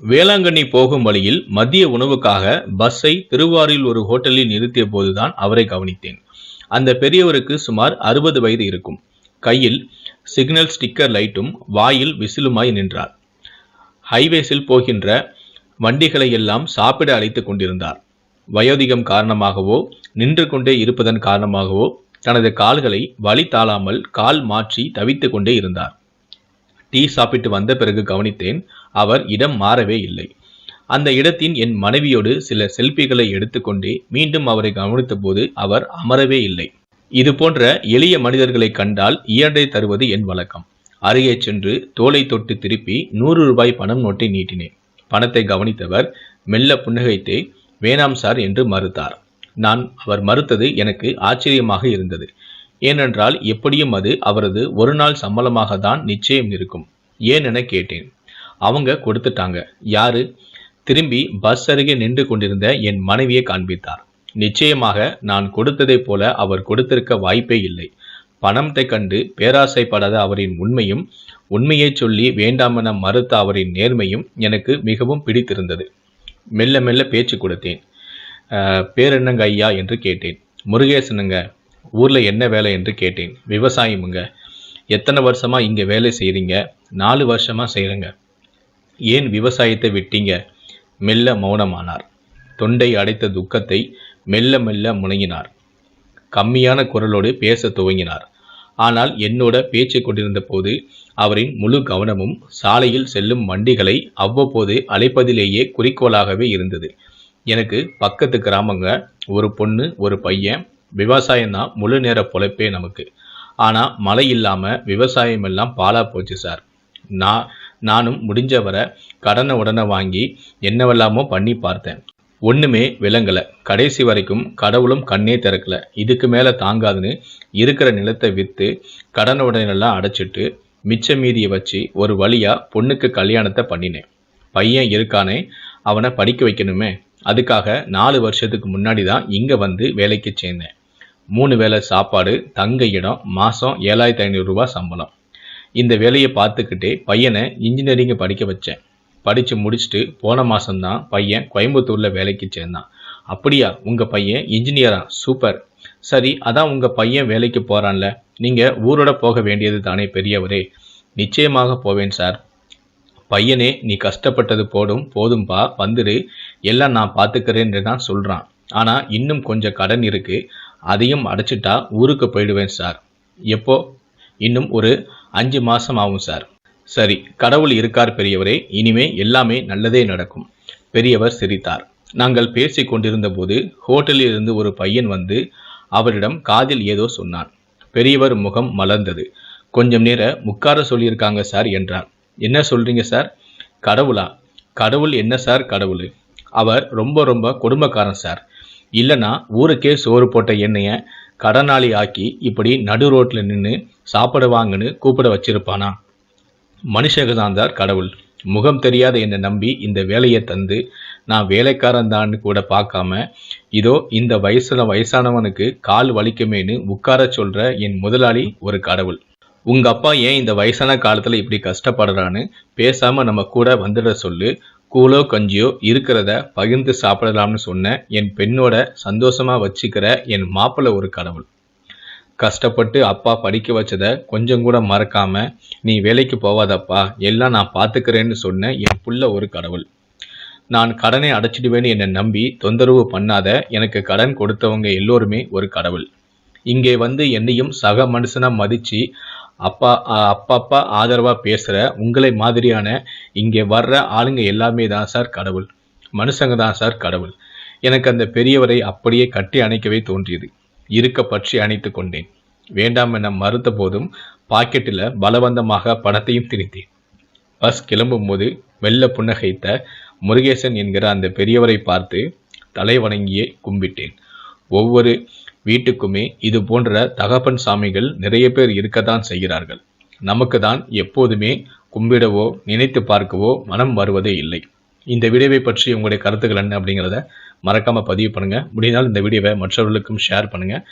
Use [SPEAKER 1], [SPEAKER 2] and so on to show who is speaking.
[SPEAKER 1] வேளாங்கண்ணி போகும் வழியில் மதிய உணவுக்காக பஸ்ஸை திருவாரூரில் ஒரு ஹோட்டலில் நிறுத்திய போதுதான் அவரை கவனித்தேன். அந்த பெரியவருக்கு சுமார் அறுபது வயது இருக்கும். கையில் சிக்னல் ஸ்டிக்கர் லைட்டும் வாயில் விசிலுமாய் நின்றார். ஹைவேஸில் போகின்ற வண்டிகளை எல்லாம் சாப்பிட அழைத்துக் கொண்டிருந்தார். வயோதிகம் காரணமாகவோ நின்று கொண்டே இருப்பதன் காரணமாகவோ தனது கால்களை வழி தாளாமல் கால் மாற்றி தவித்து கொண்டே இருந்தார். டீ சாப்பிட்டு வந்த பிறகு கவனித்தேன் அவர் இடம் மாறவே இல்லை. அந்த இடத்தின் என் மனைவியோடு சில செல்பிகளை எடுத்துக்கொண்டே மீண்டும் அவரை கவனித்த போது அவர் அமரவே இல்லை. இது போன்ற எளிய மனிதர்களை கண்டால் ஈயடை தருவது என் வழக்கம். அருகே சென்று தோலை தொட்டு திருப்பி நூறு ரூபாய் பணம் நோட்டை நீட்டினேன். பணத்தை கவனித்தவர் மெல்ல புன்னகைத்தே வேணாம் சார் என்று மறுத்தார். நான் அவர் மறுத்தது எனக்கு ஆச்சரியமாக இருந்தது. ஏனென்றால் எப்படியும் அது அவரது ஒரு நாள் சம்பளமாக தான் நிச்சயம் இருக்கும். ஏன் என கேட்டேன். அவங்க கொடுத்துட்டாங்க. யாரு? திரும்பி பஸ் அருகே நின்று கொண்டிருந்த என் மனைவியை காண்பித்தார். நிச்சயமாக நான் கொடுத்ததைப் போல அவர் கொடுத்திருக்க வாய்ப்பே இல்லை. பணத்தை கண்டு பேராசைப்படாத அவரின் உண்மையும் உண்மையை சொல்லி வேண்டாமென மறுத்த அவரின் நேர்மையும் எனக்கு மிகவும் பிடித்திருந்தது. மெல்ல மெல்ல பேச்சு கொடுத்தேன். பேரென்னங்க ஐயா? என்று கேட்டேன். முருகேசனுங்க. ஊரில் என்ன வேலை என்று கேட்டேன். விவசாயமுங்க எத்தனை வருஷமாக இங்கே வேலை செய்கிறீங்க நாலு வருஷமாக செய்கிறேங்க ஏன் விவசாயத்தை விட்டீங்க? மெல்ல மௌனமானார். தொண்டை அடைத்த துக்கத்தை மெல்ல மெல்ல முணங்கினார் கம்மியான குரலோடு பேச துவங்கினார். ஆனால் என்னோட பேச்சு கொண்டிருந்த போது அவரின் முழு கவனமும் சாலையில் செல்லும் வண்டிகளை அவ்வப்போது அழைப்பதிலேயே குறிக்கோளாகவே இருந்தது. எனக்கு பக்கத்து கிராமங்க ஒரு பொண்ணு ஒரு பையன் விவசாயம் தான் முழு நேர பொழைப்பே நமக்கு. ஆனால் மழை இல்லாமல் விவசாயம் எல்லாம் பாழா போச்சு சார். நான் நானும் முடிஞ்சவரை கடனை உடனே வாங்கி என்னவெல்லாமோ பண்ணி பார்த்தேன். ஒன்றுமே விளங்கலை. கடைசி வரைக்கும் கடவுளும் கண்ணே திறக்கல. இதுக்கு மேலே தாங்காதுன்னு இருக்கிற நிலத்தை விற்று கடன் உடனெல்லாம் அடைச்சிட்டு மிச்ச மீதியை வச்சு ஒரு வழியாக பொண்ணுக்கு கல்யாணத்தை பண்ணினேன். பையன் இருக்கானே அவனை படிக்க வைக்கணுமே. அதுக்காக நாலு வருஷத்துக்கு முன்னாடி தான் இங்கே வந்து வேலைக்கு சேர்ந்தேன். மூணு வேளை சாப்பாடு தங்க இடம் மாதம் ஏழாயிரத்தி ஐநூறுரூவா சம்பளம். இந்த வேலையை பார்த்துக்கிட்டே பையனை இன்ஜினியரிங்கை படிக்க வச்சேன். படித்து முடிச்சுட்டு போன மாதம்தான் பையன் கோயம்புத்தூரில் வேலைக்கு சேர்ந்தான். அப்படியா உங்கள் பையன் இன்ஜினியரா சூப்பர். சரி அதான் உங்கள் பையன் வேலைக்கு போகிறான்ல நீங்கள் ஊரோட போக வேண்டியது தானே பெரியவரே. நிச்சயமாக போவேன் சார். பையனே நீ கஷ்டப்பட்டது போடும் போதும்பா வந்துடு எல்லாம் நான் பார்த்துக்கிறேன்னு தான் சொல்கிறான் ஆனால் இன்னும் கொஞ்சம் கடன் இருக்குது அதையும் அடைச்சிட்டா ஊருக்கு போயிடுவேன் சார். எப்போ? இன்னும் ஒரு அஞ்சு மாதம் ஆகும் சார். சரி கடவுள் இருக்கார் பெரியவரே. இனிமே எல்லாமே நல்லதே நடக்கும். பெரியவர் சிரித்தார். நாங்கள் பேசிக் கொண்டிருந்த போது ஹோட்டலில் இருந்து ஒரு பையன் வந்து அவரிடம் காதில் ஏதோ சொன்னான். பெரியவர் முகம் மலர்ந்தது. கொஞ்சம் நேர உட்கார சொல்லியிருக்காங்க சார் என்றார். என்ன சொல்றீங்க சார்? கடவுளா? கடவுள் என்ன சார் கடவுள்? அவர் ரொம்ப ரொம்ப கொடுமைக்காரன் சார். இல்லைன்னா ஊருக்கே சோறு போட்ட எண்ணெய கடனாளி ஆக்கி இப்படி நடு ரோட்டில் நின்று சாப்பிட வாங்கன்னு கூப்பிட வச்சிருப்பானா? மனுஷகதாந்தார் கடவுள் முகம் தெரியாத என்னை நம்பி இந்த வேலையை தந்து நான் வேலைக்காரன் தான் கூட பார்க்காம இதோ இந்த வயசுல வயசானவனுக்கு கால் வலிக்குமேன்னு உட்கார சொல்ற என் முதலாளி ஒரு கடவுள். உங்க அப்பா ஏன் இந்த வயசான காலத்துல இப்படி கஷ்டப்படுறான்னு பேசாம நம்ம கூட வந்துட சொல்லு கூலோ கஞ்சியோ இருக்கிறத பகிர்ந்து சாப்பிடலாம்னு சொன்ன என் பெண்ணோட சந்தோஷமா வச்சுக்கிற என் மாப்பிள்ளை ஒரு கடவுள். கஷ்டப்பட்டு அப்பா படிக்க வச்சதை கொஞ்சம் கூட மறக்காம நீ வேலைக்கு போவாதப்பா எல்லாம் நான் பார்த்துக்கிறேன்னு சொன்ன என் புள்ள ஒரு கடவுள். நான் கடனை அடைச்சிடுவேன்னு என்னை நம்பி தொந்தரவு பண்ணாத எனக்கு கடன் கொடுத்தவங்க எல்லோருமே ஒரு கடவுள். இங்கே வந்து என்னையும் சக மனுஷனாக மதித்து அப்பா அப்பப்பா ஆதரவாக பேசுகிற உங்களை மாதிரியான இங்கே வர்ற ஆளுங்க எல்லாமே தான் சார் கடவுள். மனுஷங்க தான் சார் கடவுள். எனக்கு அந்த பெரியவரை அப்படியே கட்டி அணைக்கவே தோன்றியது. இருக்க பற்றி அணைத்து கொண்டேன். வேண்டாம் என மறுத்த போதும் பாக்கெட்டில் பலவந்தமாக பணத்தையும் திணித்தேன். பஸ் கிளம்பும் போது மெல்ல புன்னகைத்த முருகேசன் என்கிற அந்த பெரியவரை பார்த்து தலை வணங்கியே கும்பிட்டேன். ஒவ்வொரு வீட்டுக்குமே இது போன்ற தகப்பன் சாமிகள் நிறைய பேர் இருக்கத்தான் செய்கிறார்கள். நமக்கு தான் எப்போதுமே கும்பிடவோ நினைத்து பார்க்கவோ மனம் வருவதே இல்லை. இந்த வீடியோவை பற்றி உங்களுடைய கருத்துக்கள் என்ன அப்படிங்கிறத மறக்காமல் பதிவு பண்ணுங்கள் முடிந்தால் இந்த வீடியோவை மற்றவர்களுக்கும் ஷேர் பண்ணுங்கள்